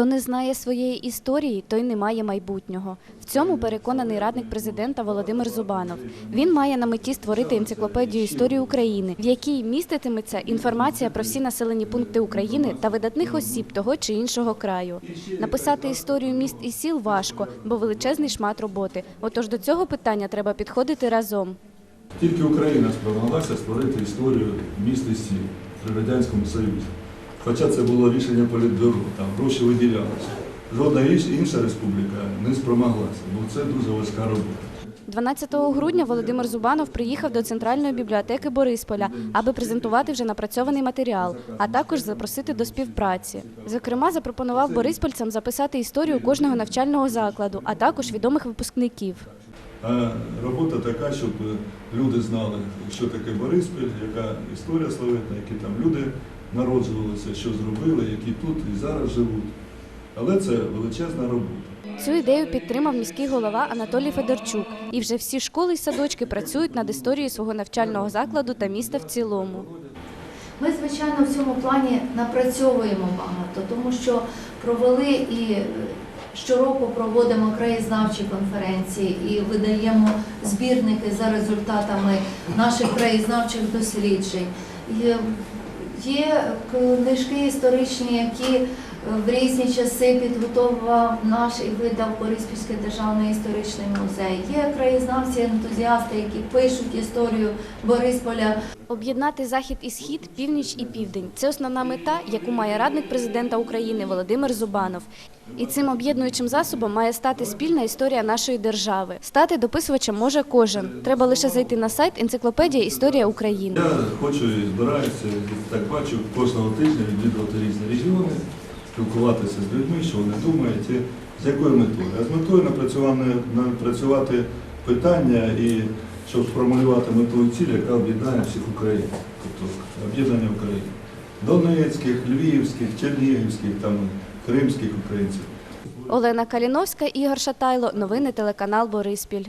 Хто не знає своєї історії, той не має майбутнього. В цьому переконаний радник президента Володимир Зубанов. Він має на меті створити енциклопедію історії України, в якій міститиметься інформація про всі населені пункти України та видатних осіб того чи іншого краю. Написати історію міст і сіл важко, бо величезний шмат роботи. Отож до цього питання треба підходити разом. Тільки Україна спромоглася створити історію міст і сіл при Радянському Союзі. Хоча це було рішення політбюро, там гроші виділялися. Жодна інш- інша республіка не спромоглася, бо це дуже важка робота. 12 грудня Володимир Зубанов приїхав до центральної бібліотеки Борисполя, аби презентувати вже напрацьований матеріал, а також запросити до співпраці. Зокрема, запропонував бориспольцям записати історію кожного навчального закладу, а також відомих випускників. Робота така, щоб люди знали, що таке Бориспіль, яка історія славетна, які там люди народжувалися, що зробили, які тут і зараз живуть. Але це величезна робота. Цю ідею підтримав міський голова Анатолій Федорчук. І вже всі школи й садочки працюють над історією свого навчального закладу та міста в цілому. Ми, звичайно, в цьому плані напрацьовуємо багато, тому що провели і е, щороку проводимо краєзнавчі конференції і видаємо збірники за результатами наших краєзнавчих досліджень. Є, є книжки історичні, які е, в різні часи підготовував наш і видав Бориспільський державний історичний музей. Є краєзнавці, ентузіасти, які пишуть історію Борисполя. Об'єднати захід і схід, північ і південь це основна мета, яку має радник президента України Володимир Зубанов. І цим об'єднуючим засобом має стати спільна історія нашої держави. Стати дописувачем може кожен. Треба лише зайти на сайт Енциклопедія Історія України. Я хочу і збираюся, так бачу, кожного тижня відвідувати різні регіони, спілкуватися з людьми, що вони думають, і з якою метою. А з метою напрацювати, питання і щоб сформулювати мету і ціль, яка об'єднає всіх українців, тобто об'єднання України. Донецьких, львівських, чернігівських, там, кримських українців. Олена Каліновська, Ігор Шатайло. Новини телеканал Бориспіль.